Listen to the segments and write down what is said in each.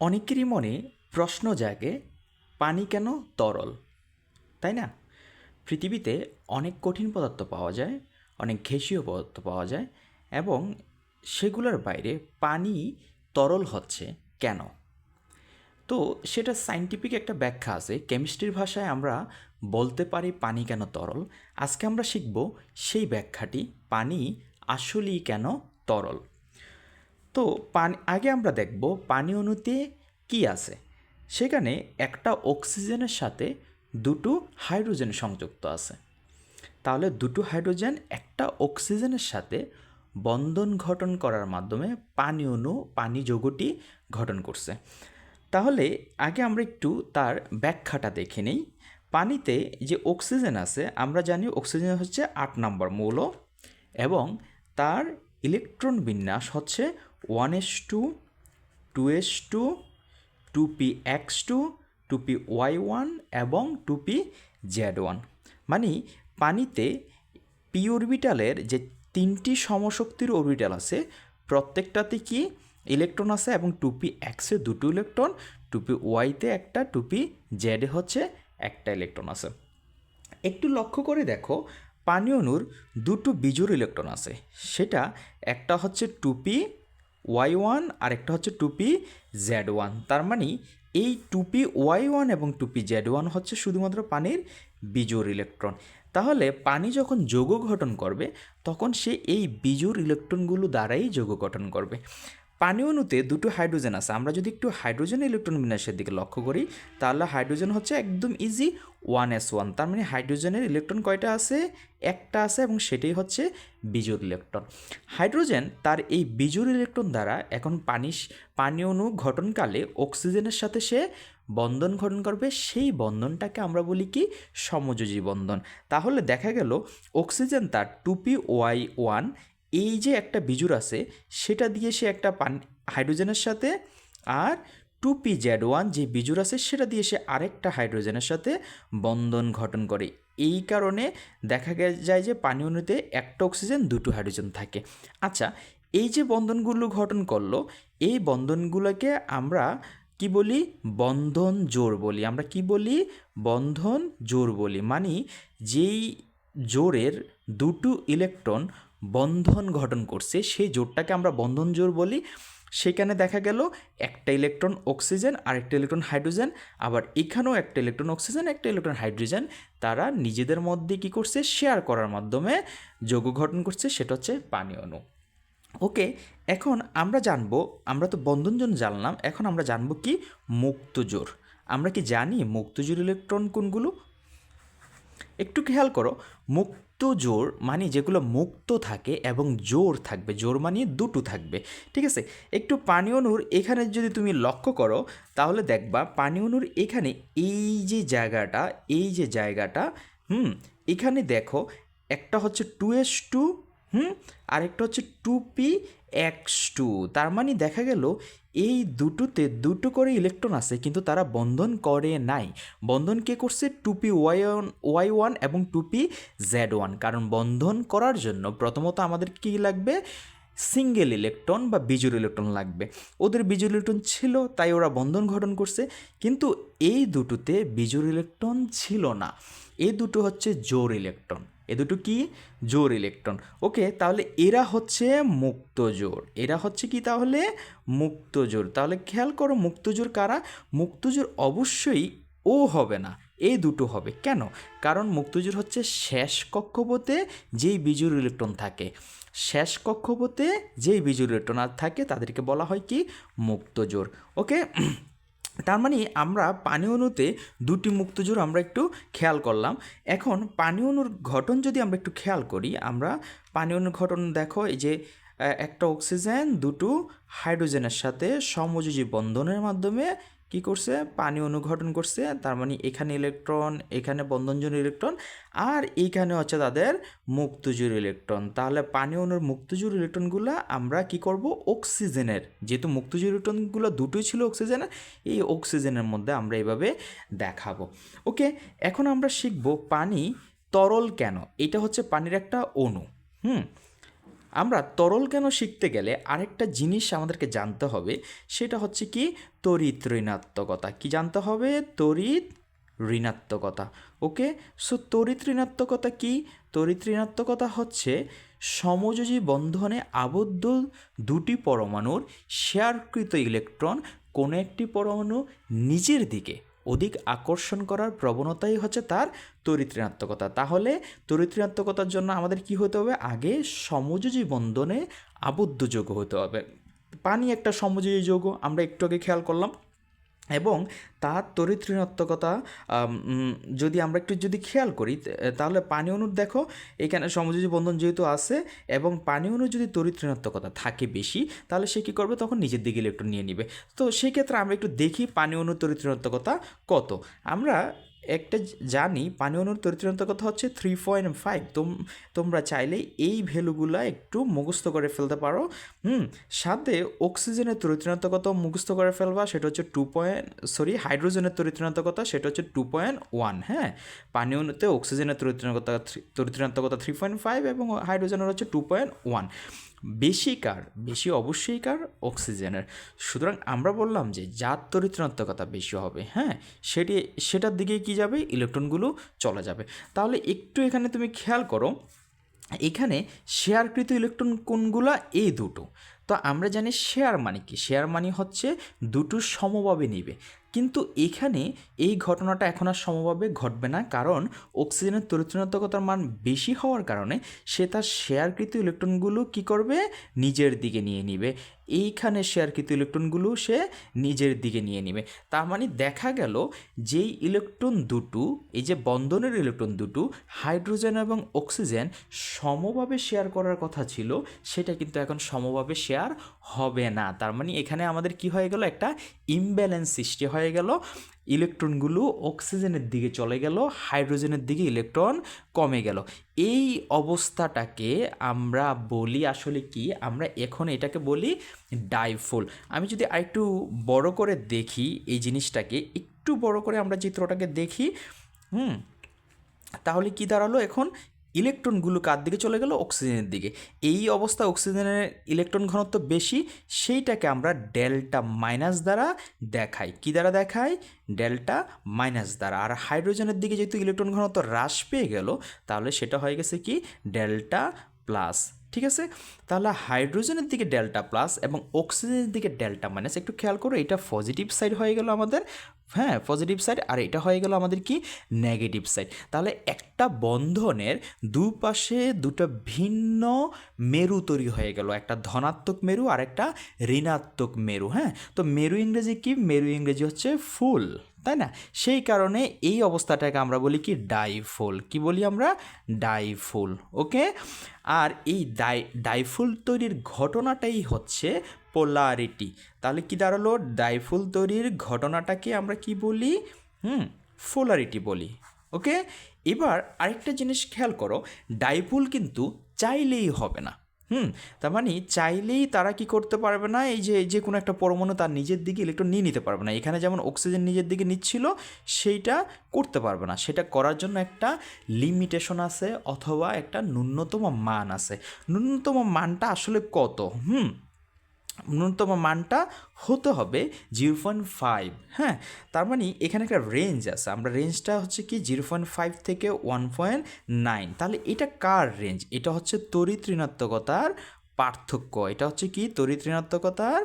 অনেকেরই মনে প্রশ্ন জাগে, পানি কেন তরল? তাই না? পৃথিবীতে অনেক কঠিন পদার্থ পাওয়া যায়, অনেক ঘেঁষীয় পদার্থ পাওয়া যায় এবং সেগুলোর বাইরে পানি তরল হচ্ছে কেন? তো সেটা সাইন্টিফিক একটা ব্যাখ্যা আছে। কেমিস্ট্রির ভাষায় আমরা বলতে পারি পানি কেন তরল? আজকে আমরা শিখব সেই ব্যাখ্যাটি, পানি আসলেই কেন তরল? তো পানি, আগে আমরা দেখব পানি অণুতে কি আছে। সেখানে একটা অক্সিজেনের সাথে দুটো হাইড্রোজেন সংযুক্ত আছে। তাহলে দুটো হাইড্রোজেন একটা অক্সিজেনের সাথে বন্ধন গঠন করার মাধ্যমে পানি অণু, পানি যৌগটি গঠন করছে। তাহলে আগে আমরা একটু তার ব্যাখ্যাটা দেখে নেই। পানিতে যে অক্সিজেন আছে, আমরা জানি অক্সিজেন হচ্ছে আট নম্বর মৌল এবং তার ইলেকট্রন বিন্যাস হচ্ছে one s two two s two two p x two two p y one এবং টু পি জেড ওয়ান। মানে পানিতে পি অরবিটালের যে তিনটি সমশক্তির অরবিটাল আছে, প্রত্যেকটাতে কি ইলেকট্রন আছে এবং টুপি এক্সে দুটো ইলেকট্রন টুপি ওয়াইতে একটা টুপি জেডে হচ্ছে একটা ইলেকট্রন আছে। একটু লক্ষ্য করে দেখো, পানি অণুর দুটো বিজোড় ইলেকট্রন আছে। সেটা একটা হচ্ছে টুপি ওয়াই ওয়ান আর একটা হচ্ছে টুপি জেড ওয়ান। তার মানে এই টুপি ওয়াই ওয়ান এবং টুপি জেড ওয়ান হচ্ছে শুধুমাত্র পানির বিজোর ইলেকট্রন। তাহলে পানি যখন যোগ গঠন করবে, তখন সে এই বিজোর ইলেকট্রনগুলো দ্বারাই যোগ গঠন করবে। পানি অণুতে দুটো হাইড্রোজেন আছে। আমরা যদি একটু হাইড্রোজেন ইলেকট্রন বিন্যাসের দিকে লক্ষ্য করি, তাহলে হাইড্রোজেন হচ্ছে একদম ইজি ওয়ান এস ওয়ান তার মানে হাইড্রোজেনের ইলেকট্রন কয়টা আছে? একটা আছে এবং সেটাই হচ্ছে বিজোড় ইলেকট্রন। হাইড্রোজেন তার এই বিজোড় ইলেকট্রন দ্বারা এখন পানি পানি অণু গঠনকালে অক্সিজেনের সাথে সে বন্ধন গঠন করবে। সেই বন্ধনটাকে আমরা বলি কি? সমযোজী বন্ধন। তাহলে দেখা গেল, অক্সিজেন তার টুপি ওয়াই ওয়ান এই যে একটা বিজুর আছে, সেটা দিয়ে সে একটা পানি হাইড্রোজেনের সাথে আর টু পি জ্যাড ওয়ান যে বিজুর আছে, সেটা দিয়ে সে আরেকটা হাইড্রোজেনের সাথে বন্ধন গঠন করে। এই কারণে দেখা যায় যে পানি অণুতে একটা অক্সিজেন দুটো হাইড্রোজেন থাকে। আচ্ছা এই যে বন্ধনগুলো গঠন করল, এই বন্ধনগুলোকে আমরা কি বলি? বন্ধন জোর বলি। আমরা কি বলি? বন্ধন জোর বলি। মানে যেই জোরের দুটো ইলেকট্রন বন্ধন গঠন করছে, সেই জোরটাকে আমরা বন্ধন জোর বলি। সেখানে দেখা গেল একটা ইলেকট্রন অক্সিজেন আর একটা ইলেকট্রন হাইড্রোজেন, আবার এখানেও একটা ইলেকট্রন অক্সিজেন, একটা ইলেকট্রন হাইড্রোজেন। তারা নিজেদের মধ্যে কি করছে? শেয়ার করার মাধ্যমে যৌগ গঠন করছে, সেটা হচ্ছে পানি অণু। ওকে, এখন আমরা জানব, আমরা তো বন্ধনজন জানলাম, এখন আমরা জানব কি মুক্ত জোর। আমরা কি জানি মুক্ত জোর ইলেকট্রন কোনগুলো? একটু খেয়াল করো, মুক্ত জোর মানে যেগুলো মুক্ত থাকে এবং জোর থাকবে। জোর মানে দুটো থাকবে। ঠিক আছে? একটু পানি এখানে যদি তুমি লক্ষ্য করো, তাহলে দেখবা পানি এখানে এই যে জায়গাটা, এই যে জায়গাটা, হুম, এখানে দেখো একটা হচ্ছে টু এস টু হুম? আরেকটা হচ্ছে টু পি এক্স টু তার মানে দেখা গেল এই দুটোতে দুটো করে ইলেকট্রন আছে, কিন্তু তারা বন্ধন করে নাই। বন্ধন কে করছে? টুপি ওয়াই ওয়ান ওয়াই ওয়ান এবং টুপি জেড ওয়ান কারণ বন্ধন করার জন্য প্রথমত আমাদের কী লাগবে? সিঙ্গেল ইলেকট্রন বা বিজুর ইলেকট্রন লাগবে। ওদের বিজুর ইলেকট্রন ছিল, তাই ওরা বন্ধন গঠন করছে। কিন্তু এই দুটোতে বিজুর ইলেকট্রন ছিল না। এই দুটো হচ্ছে জোর ইলেকট্রন এ দুটো কি? জোর ইলেকট্রন। ওকে, তাহলে এরা হচ্ছে মুক্ত জোর এরা হচ্ছে কি তাহলে? মুক্ত জোর তাহলে খেয়াল করো মুক্ত জোর কারা? মুক্ত জোর অবশ্যই ও হবে না এই দুটো হবে। কেন? কারণ মুক্তজোর হচ্ছে শেষ কক্ষপথে যেই বিজুর ইলেকট্রন থাকে। শেষ কক্ষপথে যেই বিজুর ইলেকট্রন আর থাকে, তাদেরকে বলা হয় কি? মুক্তজোর ওকে? তার মানে আমরা পানি অণুতে দুটি মুক্তজোর আমরা একটু খেয়াল করলাম। এখন পানি অণুর গঠন যদি আমরা একটু খেয়াল করি, আমরা পানি অণুর গঠন দেখো, এই যে একটা অক্সিজেন দুটো হাইড্রোজেনের সাথে সমযোজী বন্ধনের মাধ্যমে কি করছে? পানি অনুঘটন করছে, তার মানে এখানে ইলেকট্রন এখানে বন্ধনজন ইলেকট্রন আর এইখানে হচ্ছে তাদের মুক্তজুর ইলেকট্রন তাহলে পানি অনুর মুক্তজুর ইলেকট্রনগুলো আমরা কি করব? অক্সিজেনের যেহেতু মুক্তজুর ইলেকট্রনগুলো দুটোই ছিল অক্সিজেনের এই অক্সিজেনের মধ্যে আমরা এইভাবে দেখাবো। ওকে, এখন আমরা শিখব পানি তরল কেন? এটা হচ্ছে পানির একটা অণু। হুম? আমরা তরল কেন শিখতে গেলে আরেকটা জিনিস আমাদেরকে জানতে হবে, সেটা হচ্ছে কি তড়িৎ ঋণাত্মকতা কি জানতে হবে? তড়িৎ ঋণাত্মকতা ওকে? সো তড়িৎ ঋণাত্মকতা কি? তড়িৎ ঋণাত্মকতা হচ্ছে সমযোজী বন্ধনে আবদ্ধ দুটি পরমাণুর শেয়ারকৃত ইলেকট্রন কোনো একটি পরমাণু নিজের দিকে অধিক আকর্ষণ করার প্রবণতাই হচ্ছে তার তড়িৎ তাহলে তড়িৎ জন্য আমাদের কি হতে হবে? আগে সমযোজী বন্ধনে আবদ্ধ যোগ হতে হবে। পানি একটা সমযোজী যৌগ, আমরা একটু আগে খেয়াল করলাম। এবং তার তড়িৎ যদি আমরা একটু যদি খেয়াল করি তাহলে পানি অনুর দেখো, এখানে সমযোজী বন্ধন যেহেতু আছে এবং পানি অনুর যদি তড়িৎ থাকে বেশি, তাহলে সে কী করবে? তখন নিজের দিকে ইলেকট্রন নিয়ে নিবে। তো সেই ক্ষেত্রে আমরা একটু দেখি পানি অনুর তড়িৎ কত। আমরা একটা জানি পানি অণুর তড়িৎ ঋণাত্মকতা হচ্ছে থ্রি পয়েন্ট ফাইভ তোমরা চাইলে এই ভ্যালুগুলা একটু মুখস্থ করে ফেলতে পারো। হুম, সাথে অক্সিজেনের ঋণাত্মকতা মুখস্থ করে ফেলবা, সেটা হচ্ছে টু পয়েন্ট সরি হাইড্রোজেনের ঋণাত্মকতা সেটা হচ্ছে টু পয়েন্ট ওয়ান হ্যাঁ? পানি অণুতে অক্সিজেনের তড়িৎ ঋণাত্মকতা থ্রি পয়েন্ট ফাইভ এবং হাইড্রোজেনের হচ্ছে টু পয়েন্ট ওয়ান বেশি কার? বেশি অবশ্যই কার? অক্সিজেনের। সুতরাং আমরা বললাম যে যার তড়িৎ ঋণাত্মকতা বেশি হবে হ্যাঁ? সেটি, সেটার দিকে কি যাবে? ইলেকট্রনগুলো চলে যাবে। তাহলে একটু এখানে তুমি খেয়াল করো, এখানে শেয়ারকৃত ইলেকট্রন কোনগুলা? এই দুটো। তো আমরা জানি শেয়ার মানে কি? শেয়ার মানে হচ্ছে দুটো সমভাবে নিবে। কিন্তু এখানে এই ঘটনাটা এখন আর সমভাবে ঘটবে না, কারণ অক্সিজেনের তরুচনাত্মকতার মান বেশি হওয়ার কারণে সে তার শেয়ারকৃত ইলেকট্রনগুলো কি করবে? নিজের দিকে নিয়ে নিবে। এইখানে শেয়ারকৃত ইলেকট্রনগুলো সে নিজের দিকে নিয়ে নেবে। তার মানে দেখা গেল যেই ইলেকট্রন দুটো, এই যে বন্ধনের ইলেকট্রন দুটো হাইড্রোজেন এবং অক্সিজেন সমভাবে শেয়ার করার কথা ছিল, সেটা কিন্তু এখন সমভাবে শেয়ার হবে না। তার মানে এখানে আমাদের কি হয়ে গেল? একটা ইমব্যালেন্স সৃষ্টি হয়ে গেল। ইলেকট্রনগুলো অক্সিজেনের দিকে চলে গেল, হাইড্রোজেনের দিকে ইলেকট্রন কমে গেল। এই অবস্থাটাকে আমরা বলি আসলে কি? আমরা এখন এটাকে বলি ডাইফোল আমি যদি আরেকটু বড় করে দেখি এই জিনিসটাকে, একটু বড় করে আমরা চিত্রটাকে দেখি, হুম, তাহলে কি দাঁড়াল এখন? ইলেকট্রনগুলো কার দিকে চলে গেল? অক্সিজেনের দিকে। এই অবস্থা অক্সিজেনের ইলেকট্রন ঘনত্ব বেশি, সেইটাকে আমরা ডেল্টা মাইনাস দ্বারা দেখাই। কি দ্বারা দেখাই? ডেল্টা মাইনাস দ্বারা। আর হাইড্রোজেনের দিকে যেহেতু ইলেকট্রন ঘনত্ব হ্রাস পেয়ে গেল, তাহলে সেটা হয়ে গেছে কি? ডেল্টা প্লাস ঠিক আছে? তাহলে হাইড্রোজেনের দিকে ডেল্টা প্লাস এবং অক্সিজেনের দিকে ডেল্টা মাইনাস, একটু খেয়াল করো, এটা পজিটিভ সাইড হয়ে গেল আমাদের। হ্যাঁ পজিটিভ সাইড, আর এটা হয়ে গেল আমাদের কি? Negative side. তাহলে একটা বন্ধনের দুপাশে দুটো ভিন্ন মেরু তৈরি হয়ে গেল। একটা ধনাত্মক মেরু আর একটা ঋণাত্মক মেরু হ্যাঁ? তো মেরু ইংরেজি কি? মেরু ইংরেজি হচ্ছে ফুল। তাই না? সেই কারণে এই অবস্থাটাকে আমরা বলি কি ডাইফোল। কি বলি আমরা? ডাইফোল, ওকে? আর এই ডাই, ডাইফোল তৈরির ঘটনাটাই হচ্ছে পোলারিটি। তাহলে কি দাঁড়াল? ডাইফোল তৈরির ঘটনাটাকে আমরা কি বলি? হুম পোলারিটি বলি, ওকে? এবার আরেকটা জিনিস খেয়াল করো ডাইপোল কিন্তু চাইলেই হবে না। হুম, তার মানে চাইলেই তারা কি করতে পারবে না? এই যে যে কোনো একটা পরমাণু তার নিজের দিকে ইলেকট্রন নিয়ে নিতে পারবে না। এখানে যেমন অক্সিজেন নিজের দিকে নিচ্ছিল, সেইটা করতে পারবে না। সেটা করার জন্য একটা লিমিটেশন আছে, অথবা একটা ন্যূনতম মান আছে। ন্যূনতম মানটা আসলে কত? হুম ন্যূনতম মানটা হতে হবে জিরো পয়েন্ট ফাইভ হ্যাঁ? তার মানে এখানে একটা রেঞ্জ আছে। আমরা রেঞ্জটা হচ্ছে কি জিরো পয়েন্ট ফাইভ থেকে ওয়ান পয়েন্ট নাইন। তাহলে এটা কার রেঞ্জ এটা হচ্ছে তড়িৎ ঋণাত্মকতার পার্থক্য। এটা হচ্ছে কি? তড়িৎ ঋণাত্মকতার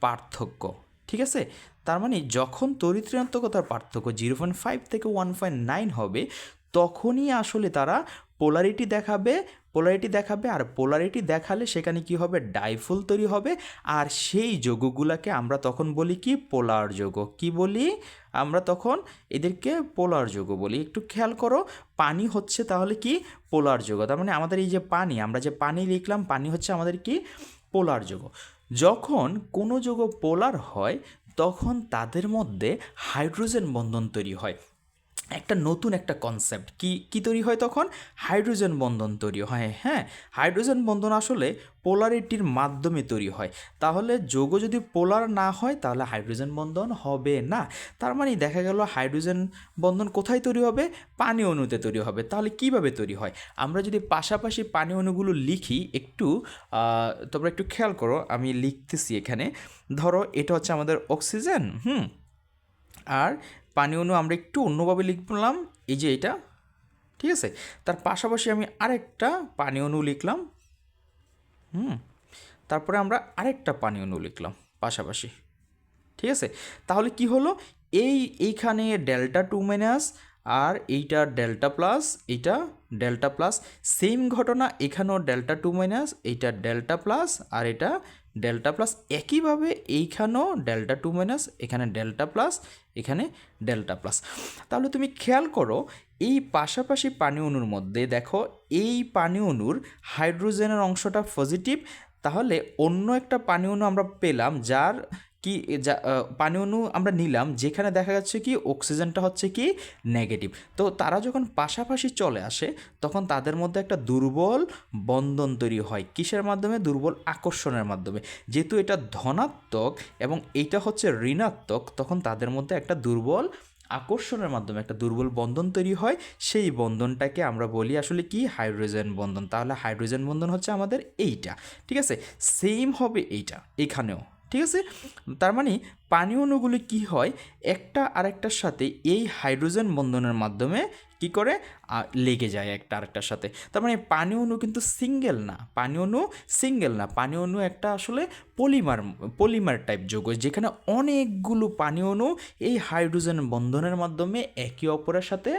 পার্থক্য। ঠিক আছে? তার মানে যখন তড়িৎ ঋণাত্মকতার পার্থক্য জিরো পয়েন্ট ফাইভ থেকে ওয়ান পয়েন্ট নাইন হবে, তখনই আসলে তারা পোলারিটি দেখাবে পোলারিটি দেখাবে, আর পোলারিটি দেখালে সেখানে কি হবে? ডাইফুল তৈরি হবে, আর সেই যোগগুলোকে আমরা তখন বলি কি? পোলার যোগ। কি বলি? আমরা তখন এদেরকে পোলার যোগ বলি। একটু খেয়াল করো, পানি হচ্ছে তাহলে কি? পোলার যোগ। তার মানে আমাদের এই যে পানি, আমরা যে পানি লিখলাম, পানি হচ্ছে আমাদের কি? পোলার যোগ। যখন কোনো যোগ পোলার হয়, তখন তাদের মধ্যে হাইড্রোজেন বন্ধন তৈরি হয়। একটা নতুন একটা কনসেপ্ট কি কি তৈরি হয় তখন? হাইড্রোজেন বন্ধন তৈরি হয় হ্যাঁ? হাইড্রোজেন বন্ধন আসলে পোলারিটির মাধ্যমে তৈরি হয়। তাহলে যৌগ যদি পোলার না হয়, তাহলে হাইড্রোজেন বন্ধন হবে না। তার মানে দেখা গেল হাইড্রোজেন বন্ধন কোথায় তৈরি হবে? পানি অণুতে তৈরি হবে। তাহলে কীভাবে তৈরি হয়? আমরা যদি পাশাপাশি পানি অণুগুলো লিখি, একটু তোমরা একটু খেয়াল করো, আমি লিখতেছি এখানে। ধরো, এটা হচ্ছে আমাদের অক্সিজেন, হুম? আর পানি অণু আমরা একটু অন্যভাবে লিখলাম, এই যে এটা, ঠিক আছে? তার পাশাপাশি আমি আরেকটা পানি অণু লিখলাম, হুম? তারপরে আমরা আরেকটা পানি অণু লিখলাম পাশাপাশি, ঠিক আছে? তাহলে কি হলো? এই, এইখানে ডেল্টা টু মাইনাস আর এইটা ডেল্টা প্লাস, এইটা ডেল্টা প্লাস, সেম ঘটনা এখানেও ডেল্টা টু মাইনাস, এইটা ডেল্টা প্লাস আর এটা ডেল্টা প্লাস একইভাবে এইখানেও ডেল্টা টু মাইনাস, এখানে ডেল্টা প্লাস, এখানে ডেল্টা প্লাস। তাহলে তুমি খেয়াল করো, এই পাশাপাশি পানি অণুর মধ্যে দেখো, এই পানি অণুর হাইড্রোজেনের অংশটা পজিটিভ, তাহলে অন্য একটা পানি অণু আমরা পেলাম, যার কি যা পানি অণু আমরা নিলাম, যেখানে দেখা যাচ্ছে কি, অক্সিজেনটা হচ্ছে কি নেগেটিভ তো তারা যখন পাশাপাশি চলে আসে, তখন তাদের মধ্যে একটা দুর্বল বন্ধন তৈরি হয়। কিসের মাধ্যমে? দুর্বল আকর্ষণের মাধ্যমে। যেহেতু এটা ধনাত্মক এবং এইটা হচ্ছে ঋণাত্মক, তখন তাদের মধ্যে একটা দুর্বল আকর্ষণের মাধ্যমে একটা দুর্বল বন্ধন তৈরি হয়। সেই বন্ধনটাকে আমরা বলি আসলে কি, হাইড্রোজেন বন্ধন। তাহলে হাইড্রোজেন বন্ধন হচ্ছে আমাদের এইটা। ঠিক আছে? সেম হবে এইটা, এখানেও। ঠিক আছে? তার মানে পানি অণুগুলি কি হয়? একটা আরেকটার সাথে এই হাইড্রোজেন বন্ধনের মাধ্যমে কি করে? লেগে যায় একটা আরেকটার সাথে। তার মানে পানি অণু কিন্তু সিঙ্গেল না। পানি অণু সিঙ্গেল না। পানি অণু একটা আসলে পলিমার পলিমার টাইপ যৌগ, যেখানে অনেকগুলো পানি অণু এই হাইড্রোজেন বন্ধনের মাধ্যমে একে অপরের সাথে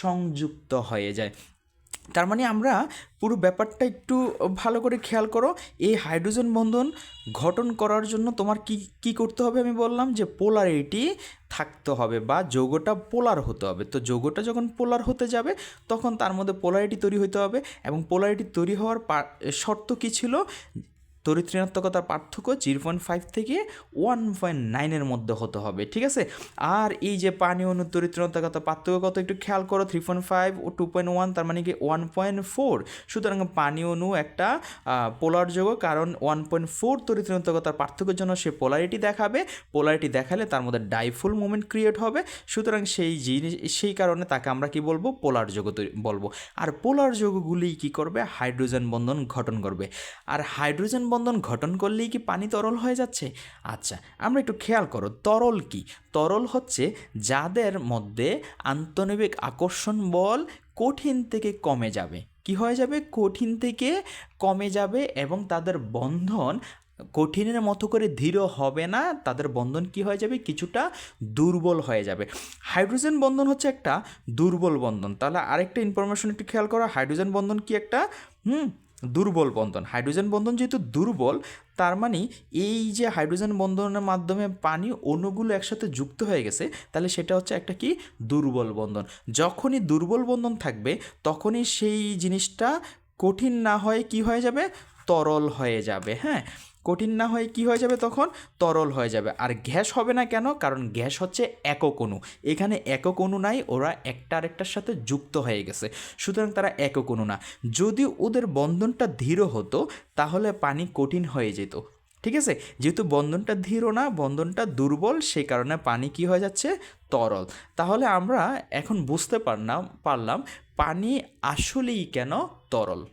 সংযুক্ত হয়ে যায়। তার মানে আমরা পুরো ব্যাপারটা একটু ভালো করে খেয়াল করো। এই হাইড্রোজেন বন্ধন গঠন করার জন্য তোমার কি কি করতে হবে আমি বললাম যে পোলারিটি থাকতে হবে বা যৌগটা পোলার হতে হবে। তো যৌগটা যখন পোলার হতে যাবে, তখন তার মধ্যে পোলারিটি তৈরি হতে হবে এবং পোলারিটি তৈরি হওয়ার শর্ত কী ছিল? তড়িৎ ঋণাত্মকতার পার্থক্য জিরো পয়েন্ট ফাইভ থেকে ওয়ান পয়েন্ট নাইনের মধ্যে হতে হবে, ঠিক আছে? আর এই যে পানি অনু তড়িৎ ঋণাত্মকতা পার্থক্য কত একটু খেয়াল করো থ্রি পয়েন্ট ফাইভ ও টু পয়েন্ট ওয়ান তার মানে কি ওয়ান পয়েন্ট ফোর সুতরাং পানি অণু একটা পোলার যৌগ, কারণ ওয়ান পয়েন্ট ফোর তড়িৎ ঋণাত্মকতার পার্থক্যের জন্য সে পোলারিটি দেখাবে পোলারিটি দেখালে তার মধ্যে ডাইফুল মুভমেন্ট ক্রিয়েট হবে। সুতরাং সেই জিনিস, সেই কারণে তাকে আমরা কি বলব? পোলার যৌগ বলব। আর পোলার যৌগগুলি কি করবে? হাইড্রোজেন বন্ধন গঠন করবে। আর হাইড্রোজেন বন্ধন গঠন করলেই কি পানি তরল হয়ে যাচ্ছে? আচ্ছা আমরা একটু খেয়াল করো, তরল কি? তরল হচ্ছে যাদের মধ্যে আন্তঃনবিক আকর্ষণ বল কঠিন থেকে কমে যাবে। কি হয়ে যাবে? কঠিন থেকে কমে যাবে এবং তাদের বন্ধন কঠিনের মতো করে দৃঢ় হবে না, তাদের বন্ধন কি হয়ে যাবে? কিছুটা দুর্বল হয়ে যাবে। হাইড্রোজেন বন্ধন হচ্ছে একটা দুর্বল বন্ধন। তাহলে আরেকটা ইনফরমেশন একটু খেয়াল করো, হাইড্রোজেন বন্ধন কি একটা? হুম দুর্বল বন্ধন। হাইড্রোজেন বন্ধন যেহেতু দুর্বল, তার মানে এই যে হাইড্রোজেন বন্ধনের মাধ্যমে পানি অণুগুলো একসাথে যুক্ত হয়ে গেছে, তাহলে সেটা হচ্ছে একটা কি? দুর্বল বন্ধন। যখনই দুর্বল বন্ধন থাকবে, তখনই সেই জিনিসটা কঠিন না হয়ে কি হয়ে যাবে? তরল হয়ে যাবে হ্যাঁ? কঠিন না হয়ে কি হয়ে যাবে তখন? তরল হয়ে যাবে। আর গ্যাস হবে না কেন? কারণ গ্যাস হচ্ছে একক অণু। এখানে একক অণু নাই, ওরা একটা আরেকটার সাথে যুক্ত হয়ে গেছে। সুতরাং তারা একক অণু না। যদি ওদের বন্ধনটা ধীর হতো, তাহলে পানি কঠিন হয়ে যেত। ঠিক আছে? যেহেতু বন্ধনটা ধীর না, বন্ধনটা দুর্বল সেই কারণে পানি কি হয়ে যাচ্ছে? তরল। তাহলে আমরা এখন বুঝতে পারলাম পারলাম পানি আসলেই কেন তরল?